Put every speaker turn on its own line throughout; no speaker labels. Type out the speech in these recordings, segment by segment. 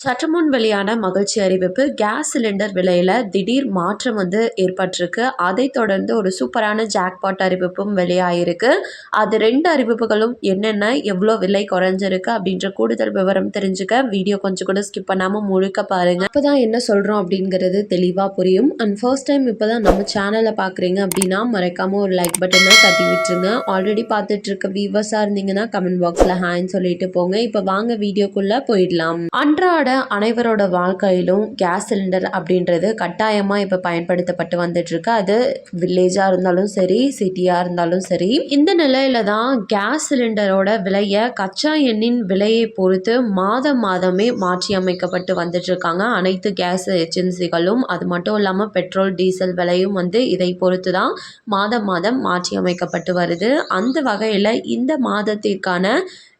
சற்று முன் வெளியான மகிழ்ச்சி அறிவிப்பு கேஸ் சிலிண்டர் விலையில் திடீர் மாற்றம் வந்து ஏற்பட்டிருக்கு. அதை தொடர்ந்து ஒரு சூப்பரான ஜாக்பாட் அறிவிப்பும் வெளியாகிருக்கு அது ரெண்டு அறிவிப்புகளும் என்னென்ன எவ்வளோ விலை குறைஞ்சிருக்கு அப்படின்ற கூடுதல் விவரம் தெரிஞ்சுக்க வீடியோ கொஞ்சம் கூட ஸ்கிப் பண்ணாமல் முழுக்க பாருங்கள் இப்போ தான் என்ன சொல்கிறோம் அப்படிங்கிறது தெளிவாக புரியும். அண்ட் ஃபர்ஸ்ட் டைம் இப்போ தான் நம்ம சேனலை பார்க்குறீங்க அப்படின்னா மறக்காமல் ஒரு லைக் பட்டனை தட்டி விட்டுருங்க. ஆல்ரெடி பார்த்துட்டு இருக்க வியூவர்ஸாக இருந்தீங்கன்னா கமெண்ட் பாக்ஸில் ஹாய்ன்னு சொல்லிட்டு போங்க. இப்போ வாங்க வீடியோக்குள்ளே போயிடலாம். அன்றாட அனைவரோட வாழ்க்கையிலும் கேஸ் சிலிண்டர் அப்படின்றது கட்டாயமாக இப்போ பயன்படுத்தப்பட்டு வந்துட்டுருக்கு. அது வில்லேஜாக இருந்தாலும் சரி சிட்டியாக இருந்தாலும் சரி. இந்த நிலையில தான் கேஸ் சிலிண்டரோட விலையை கச்சா எண்ணின் விலையை பொறுத்து மாதம் மாதமே மாற்றி அமைக்கப்பட்டு வந்துட்டுருக்காங்க. அனைத்து கேஸ் ஏஜென்சிகளும் அது மட்டும் இல்லாமல் பெட்ரோல் டீசல் விலையும் வந்து இதை பொறுத்து தான் மாதம் மாதம் மாற்றி அமைக்கப்பட்டு வருது. அந்த வகையில் இந்த மாதத்திற்கான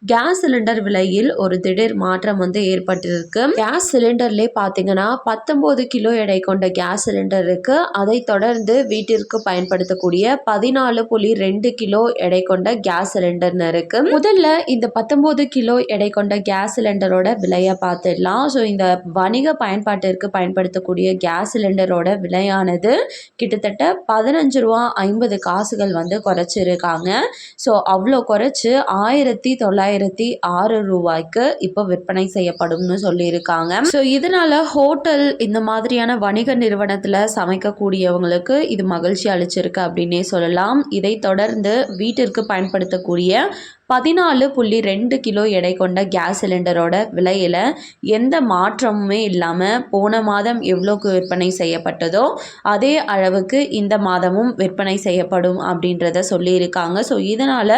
கேஸ் சிலிண்டர் விலையில் ஒரு திடீர் மாற்றம் வந்து ஏற்பட்டிருக்கு. கேஸ் சிலிண்டர்லேயே பார்த்தீங்கன்னா பத்தொம்போது கிலோ எடை கொண்ட கேஸ் சிலிண்டர் இருக்கு. அதை தொடர்ந்து வீட்டிற்கு பயன்படுத்தக்கூடிய பதினாலு புள்ளி ரெண்டு கிலோ எடை கொண்ட கேஸ் சிலிண்டர்னு இருக்கு. முதல்ல இந்த பத்தொம்போது கிலோ எடை கொண்ட கேஸ் சிலிண்டரோட விலையை பார்த்துடலாம். ஸோ இந்த வணிக பயன்பாட்டிற்கு பயன்படுத்தக்கூடிய கேஸ் சிலிண்டரோட விலையானது கிட்டத்தட்ட பதினஞ்சு ரூபா ஐம்பது காசுகள் வந்து குறைச்சிருக்காங்க. ஸோ அவ்வளோ குறைச்சி ஆயிரத்தி தொள்ளாயிரத்தி ரெண்டாயிரத்தி ஆறு ரூபாய்க்கு இப்போ விற்பனை செய்யப்படும்னு சொல்லியிருக்காங்க. ஸோ இதனால ஹோட்டல் இந்த மாதிரியான வணிக நிறுவனத்தில் சமைக்கக்கூடியவங்களுக்கு இது மகிழ்ச்சி அளிச்சிருக்கு அப்படின்னே சொல்லலாம். இதை தொடர்ந்து வீட்டிற்கு பயன்படுத்தக்கூடிய பதினாலு புள்ளி ரெண்டு கிலோ எடை கொண்ட கேஸ் சிலிண்டரோட விலையில் எந்த மாற்றமுமே இல்லாமல் போன மாதம் எவ்வளோக்கு விற்பனை செய்யப்பட்டதோ அதே அளவுக்கு இந்த மாதமும் விற்பனை செய்யப்படும் அப்படின்றத சொல்லியிருக்காங்க. ஸோ இதனால்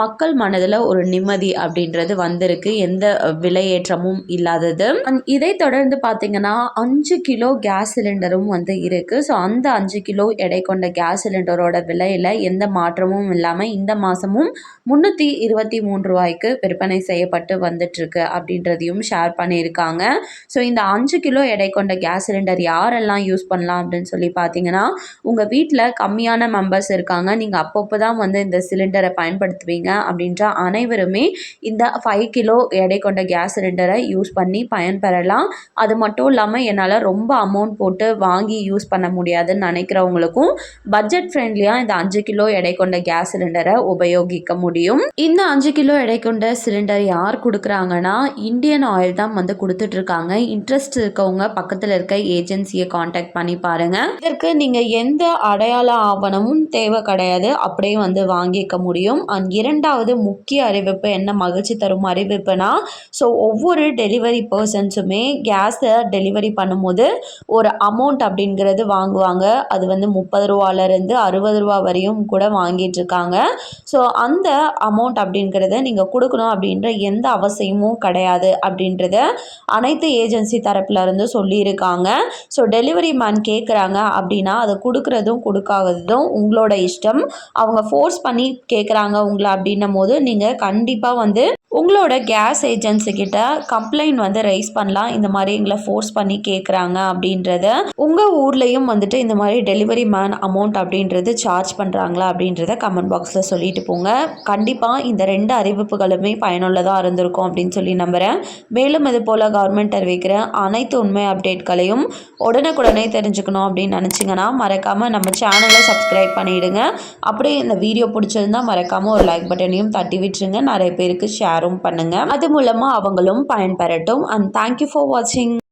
மக்கள் மனதில் ஒரு நிம்மதி அப்படின்றது வந்திருக்கு. எந்த விலையேற்றமும் இல்லாதது. இதை தொடர்ந்து பார்த்தீங்கன்னா அஞ்சு கிலோ கேஸ் சிலிண்டரும் வந்து இருக்குது ஸோ அந்த அஞ்சு கிலோ எடை கொண்ட கேஸ் சிலிண்டரோட விலையில் எந்த மாற்றமும் இல்லாமல் இந்த மாதமும் முந்நூற்றி இருபத்தி மூன்று ரூபாய்க்கு விற்பனை செய்யப்பட்டு வந்துட்டுருக்கு அப்படின்றதையும் ஷேர் பண்ணியிருக்காங்க. ஸோ இந்த அஞ்சு கிலோ எடை கொண்ட கேஸ் சிலிண்டர் யாரெல்லாம் யூஸ் பண்ணலாம் அப்படின்னு சொல்லி பார்த்தீங்கன்னா உங்கள் வீட்டில் கம்மியான மெம்பர்ஸ் இருக்காங்க. நீங்கள் அப்பப்போ தான் வந்து இந்த சிலிண்டரை பயன்படுத்துவீங்க அப்படின்ற அனைவருமே இந்த ஃபைவ் கிலோ எடை கொண்ட கேஸ் சிலிண்டரை யூஸ் பண்ணி பயன்பெறலாம். அது மட்டும் இல்லாமல் என்னால் ரொம்ப அமௌண்ட் போட்டு வாங்கி யூஸ் பண்ண முடியாதுன்னு நினைக்கிறவங்களுக்கும் பட்ஜெட் ஃப்ரெண்ட்லியாக இந்த அஞ்சு கிலோ எடை கொண்ட கேஸ் சிலிண்டரை உபயோகிக்க முடியும். இந்த அஞ்சு கிலோ எடை கொண்ட சிலிண்டர் யார் கொடுக்குறாங்கன்னா இந்தியன் ஆயில் தான் வந்து கொடுத்துட்ருக்காங்க. இன்ட்ரெஸ்ட் இருக்கவங்க பக்கத்தில் இருக்க ஏஜென்சியை காண்டாக்ட் பண்ணி பாருங்கள் இதற்கு நீங்கள் எந்த அடையாள ஆவணமும் தேவை கிடையாது. அப்படியே வந்து வாங்கிக்க முடியும். அண்ட் இரண்டாவது முக்கிய அறிவிப்பு என்ன? மகிழ்ச்சி தரும் அறிவிப்புனா ஸோ ஒவ்வொரு டெலிவரி பர்சன்ஸுமே கேஸை டெலிவரி பண்ணும்போது ஒரு அமௌண்ட் அப்படிங்கிறது வாங்குவாங்க. அது வந்து முப்பது ரூபாலேருந்து அறுபது ரூபா வரையும் கூட வாங்கிட்டு இருக்காங்க ஸோ அந்த அமௌண்ட் அப்படிங்கிறத நீங்கள் கொடுக்கணும் அப்படின்ற எந்த அவசியமும் கிடையாது அப்படின்றத அனைத்து ஏஜென்சி தரப்புலேருந்து சொல்லியிருக்காங்க. ஸோ டெலிவரி மேன் கேட்குறாங்க அப்படின்னா அதை கொடுக்குறதும் கொடுக்காததும் உங்களோட இஷ்டம். அவங்க ஃபோர்ஸ் பண்ணி கேட்குறாங்க உங்களை அப்படின்னும் போது நீங்கள் கண்டிப்பாக வந்து உங்களோட கேஸ் ஏஜென்சிக்கிட்ட கம்ப்ளைண்ட் வந்து ரைஸ் பண்ணலாம். இந்த மாதிரி எங்களை ஃபோர்ஸ் பண்ணி கேட்குறாங்க அப்படின்றத உங்கள் ஊர்லேயும் வந்துட்டு இந்த மாதிரி டெலிவரி மேன் அமௌண்ட் அப்படின்றது சார்ஜ் பண்ணுறாங்களா அப்படின்றத கமெண்ட் பாக்ஸில் சொல்லிட்டு போங்க. கண்டிப்பாக இந்த ரெண்டு அறிவிப்புகளுமே பயனுள்ளதாக இருந்திருக்கும் அப்படின்னு சொல்லி நம்புகிறேன் மேலும் இது போல் கவர்மெண்ட் அறிவிக்கிற அனைத்து உண்மை அப்டேட்களையும் உடனுக்குடனே தெரிஞ்சுக்கணும் அப்படின்னு நினச்சிங்கன்னா மறக்காமல் நம்ம சேனலை சப்ஸ்கிரைப் பண்ணிவிடுங்க அப்படியே இந்த வீடியோ பிடிச்சிருந்தா மறக்காமல் ஒரு லைக் பட்டனையும் தட்டி விட்டுருங்க. நிறைய பேருக்கு ஷேர் ஷேரும் பண்ணுங்கள் அது மூலமாக அவங்களும் பயன்பெறட்டும். அண்ட் தேங்க்யூ ஃபார் வாட்சிங்